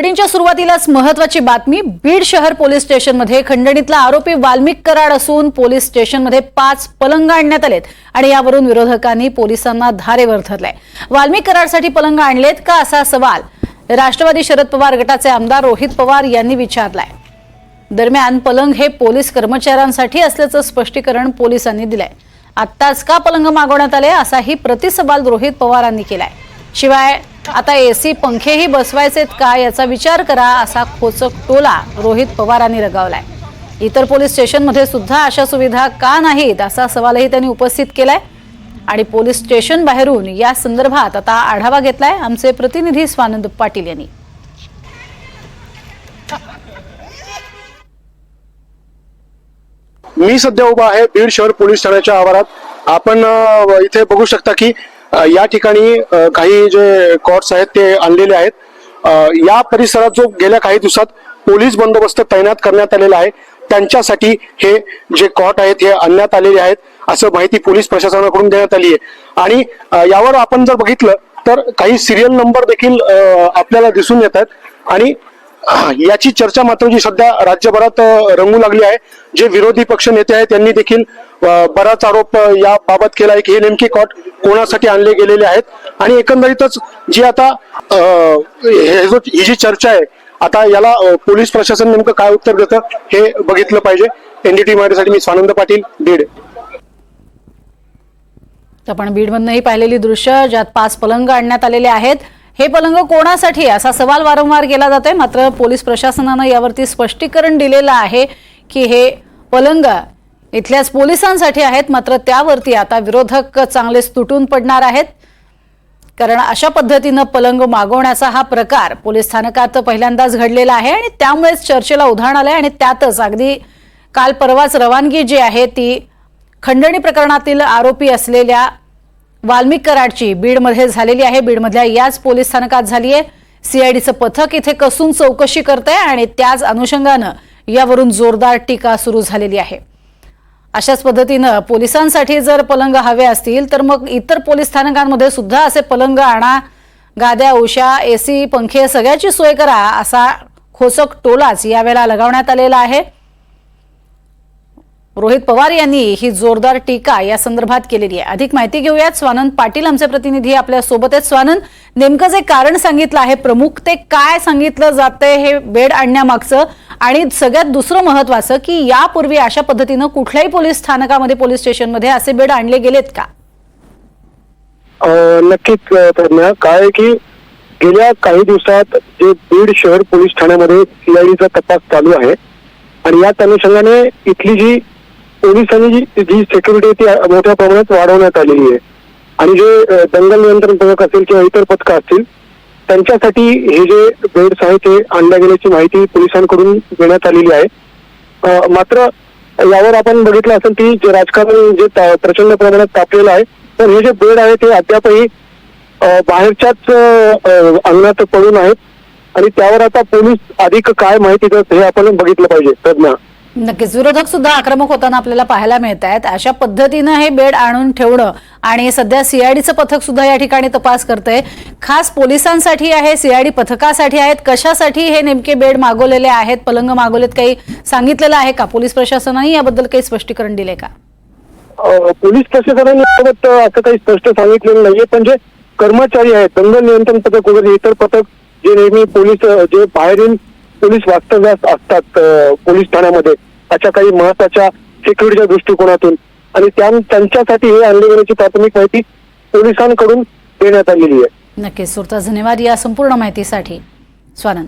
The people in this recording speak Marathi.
बुलेटिनच्या सुरुवातीलाच महत्वाची बातमी बीड शहर पोलीस स्टेशनमध्ये. खंडणीतला आरोपी वाल्मिक कराड असून पोलीस स्टेशनमध्ये पाच पलंग आणण्यात आलेत आणि यावरून विरोधकांनी पोलिसांना धारेवर धरलाय. वाल्मिक कराडसाठी पलंग आणलेत का असा सवाल राष्ट्रवादी शरद पवार गटाचे आमदार रोहित पवार यांनी विचारलाय. दरम्यान पलंग हे पोलीस कर्मचाऱ्यांसाठी असल्याचं स्पष्टीकरण पोलिसांनी दिलंय. आत्ताच का पलंग मागवण्यात आले असाही प्रतिसवाल रोहित पवारांनी केलाय. शिवाय आता एसी पंखेही बसवायचेत का याचा विचार करा असा खोचक टोला रोहित पवारांनी लगावलाय इतर पोलीस स्टेशनमध्ये सुद्धा अशा सुविधा का नाहीत असा सवालही त्यांनी उपस्थित केलाय. आणि पोलीस स्टेशन बाहेरून या संदर्भात आता आढावा घेतलाय आमचे प्रतिनिधी स्वानंद पाटील यांनी. मी सध्या उभा आहे बीड शहर पोलीस ठाण्याच्या आवारात. आपण इथे बघू शकता की या ठिकाणी काही जे कॉट्स आहेत ते आणलेले आहेत. या परिसरात जो गेल्या काही दिवसात पोलीस बंदोबस्त तैनात करण्यात आलेला आहे त्यांच्यासाठी हे जे कॉट आहेत हे आणण्यात आलेले आहेत असं माहिती पोलीस प्रशासनाकडून देण्यात आली आहे. आणि यावर आपण जर बघितलं तर काही सिरियल नंबर देखील आपल्याला दिसून येत आहेत. आणि याची चर्चा मात्र जी सध्या राज्यभरात रंगू लागली आहे. जे विरोधी पक्ष नेते आहेत त्यांनी देखील बराच आरोप याबाबत केला आहे की हे नेमके कॉट कोणासाठी आणले गेलेले आहेत. आणि एकंदरीतच जी आता हे जो ही जी चर्चा आहे आता याला पोलीस प्रशासन नेमकं काय उत्तर देतं हे बघितलं पाहिजे. एनडीटी मराठीसाठी मी स्वानंद पाटील बीड. तर आपण बीडमधनंही पाहिलेली दृश्य ज्यात पाच पलंग आणण्यात आलेले आहेत. हे पलंग कोणासाठी असा सवाल वारंवार केला जातोय. मात्र पोलीस प्रशासनानं यावरती स्पष्टीकरण दिलेलं आहे की हे पलंग इथल्याच पोलिसांसाठी आहेत. मात्र त्यावरती आता विरोधक चांगलेच तुटून पडणार आहेत. कारण अशा पद्धतीनं पलंग मागवण्याचा हा प्रकार पोलीस स्थानकात पहिल्यांदाच घडलेला आहे आणि त्यामुळेच चर्चेला उधाण आलंय आणि त्यातच अगदी काल परवाच रवानगी जी आहे ती खंडणी प्रकरणातील आरोपी असलेल्या वाल्मिक कराडची बीडमध्ये झालेली आहे. बीडमधल्या याच पोलीस स्थानकात झाली आहे सीआयडीचं पथक इथे कसून चौकशी करत आहे आणि त्याच अनुषंगानं यावरून जोरदार टीका सुरू झालेली आहे. अशाच पद्धतीनं पोलिसांसाठी जर पलंग हवे असतील तर मग इतर पोलीस स्थानकांमध्ये सुद्धा असे पलंग आणा. गाद्या उशा एसी पंखे सगळ्याची सोय करा असा खोचक टोलाच यावेळेला लगावण्यात आलेला आहे. रोहित पवार यांनी ही जोरदार टीका या संदर्भात केलेली आहे. अधिक माहिती घेऊयात. स्वानंद पाटील आमचे प्रतिनिधी आपल्यासोबत आहेत स्वानंद नेमकं जे कारण सांगितलं आहे प्रमुख ते काय सांगितलं जातंय हे बेड आणण्यामागचं? आणि सगळ्यात दुसरं महत्वाचं की यापूर्वी अशा पद्धतीनं कुठल्याही पोलीस स्थानकामध्ये पोलीस स्टेशनमध्ये असे बेड आणले गेलेत का? नक्कीच अ, प्रज्ञा. काय की गेल्या काही दिवसात जे बीड शहर पोलीस ठाण्यामध्ये सीआयडीचा तपास चालू आहे. आणि या अनुषंगाने इथली जी पोलिसांनी जी जी सिक्युरिटी ती मोठ्या प्रमाणात वाढवण्यात आलेली आहे. आणि जे दंगल नियंत्रण पथक असेल किंवा इतर पथकं असतील त्यांच्यासाठी हे जे बेड्स आहेत ते आणल्या गेल्याची माहिती पोलिसांकडून देण्यात आलेली आहे. मात्र यावर आपण बघितलं असेल की जे राजकारण जे प्रचंड प्रमाणात तापलेलं आहे तर हे जे बेड आहे ते अद्यापही बाहेरच्याच अंगणात पडून आहेत. आणि त्यावर आता पोलीस अधिक काय माहिती देत हे आपण बघितलं पाहिजे तज्ञ नक्कीच. विरोधक सुद्धा आक्रमक होताना आपल्याला पाहायला मिळत आहेत अशा पद्धतीनं हे बेड आणून ठेवणं आणि सध्या सीआयडीचं पथक सुद्धा या ठिकाणी तपास करतंय. खास पोलिसांसाठी आहे सीआयडी पथकासाठी आहेत. कशासाठी हे नेमके बेड मागवलेले आहेत पलंग मागवलेत काही सांगितलेलं आहे का? पोलीस प्रशासनाने याबद्दल काही स्पष्टीकरण दिले का? पोलीस प्रशासनाने असं काही स्पष्ट सांगितलेलं नाहीये. पण जे कर्मचारी आहेत दंगल नियंत्रण पथक वगैरे इतर पथक जे नेहमी पोलीस जे बाहेरील पोलीस वास्तव्यास असतात पोलीस ठाण्यामध्ये. अशा काही महत्त्वाच्या सिक्युरिटीच्या दृष्टिकोनातून. आणि त्या त्यांच्यासाठी हे आणले गेल्याची प्राथमिक माहिती पोलिसांकडून देण्यात आलेली आहे. नक्कीच सुरता धन्यवाद या संपूर्ण माहितीसाठी. स्वानंद.